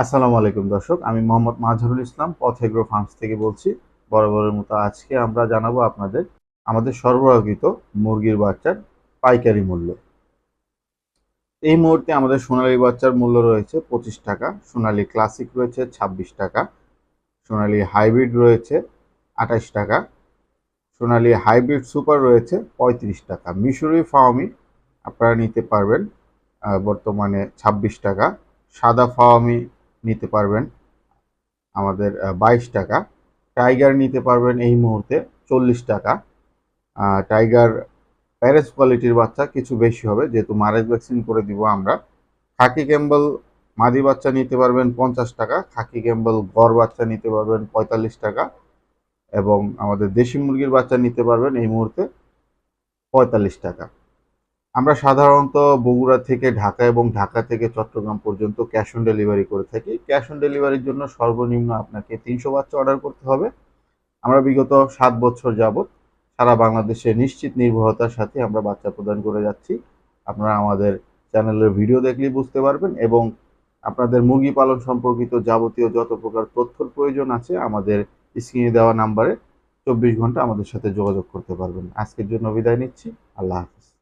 আসসালামু আলাইকুম দর্শক, আমি মোহাম্মদ মাজহারুল ইসলাম, পথ এগ্রো ফার্মস থেকে বলছি। বরাবরের মতো আজকে আমরা জানাব আপনাদের আমাদের সরবরাহকৃত মুরগির বাচ্চার পাইকারি মূল্য। এই মুহূর্তে আমাদের সোনালী বাচ্চার মূল্য রয়েছে পঁচিশ টাকা, সোনালী ক্লাসিক রয়েছে ছাব্বিশ টাকা, সোনালী হাইব্রিড রয়েছে আঠাশ টাকা, সোনালী হাইব্রিড সুপার রয়েছে পঁয়ত্রিশ টাকা। মিশরি ফাওমি আপনারা নিতে পারবেন বর্তমানে ছাব্বিশ টাকা, সাদা ফাওয়ামি নিতে পারবেন আমাদের বাইশ টাকা। টাইগার নিতে পারবেন এই মুহূর্তে চল্লিশ টাকা। টাইগার প্যারেস কোয়ালিটির বাচ্চা কিছু বেশি হবে, যেহেতু মারেজ ভ্যাকসিন করে দিব আমরা। খাকি ক্যাম্বল মাদি বাচ্চা নিতে পারবেন পঞ্চাশ টাকা, খাকি ক্যাম্বল গড় বাচ্চা নিতে পারবেন পঁয়তাল্লিশ টাকা এবং আমাদের দেশি মুরগির বাচ্চা নিতে পারবেন এই মুহূর্তে পঁয়তাল্লিশ টাকা। আমরা সাধারণত বগুড়া থেকে ঢাকা এবং ঢাকা থেকে চট্টগ্রাম পর্যন্ত ক্যাশ অন ডেলিভারি করে থাকি। ক্যাশ অন ডেলিভারির জন্য সর্বনিম্ন আপনাকে তিনশো বাচ্চা অর্ডার করতে হবে। আমরা বিগত সাত বছর যাবত সারা বাংলাদেশে নিশ্চিত নির্ভরতার সাথে আমরা বাচ্চা প্রদান করে যাচ্ছি। আপনারা আমাদের চ্যানেলের ভিডিও দেখলেই বুঝতে পারবেন এবং আপনাদের মুরগি পালন সম্পর্কিত যাবতীয় যত প্রকার তথ্যর প্রয়োজন আছে আমাদের স্ক্রিনে দেওয়া নাম্বারে চব্বিশ ঘণ্টা আমাদের সাথে যোগাযোগ করতে পারবেন। আজকের জন্য বিদায় নিচ্ছি। আল্লাহ হাফিজ।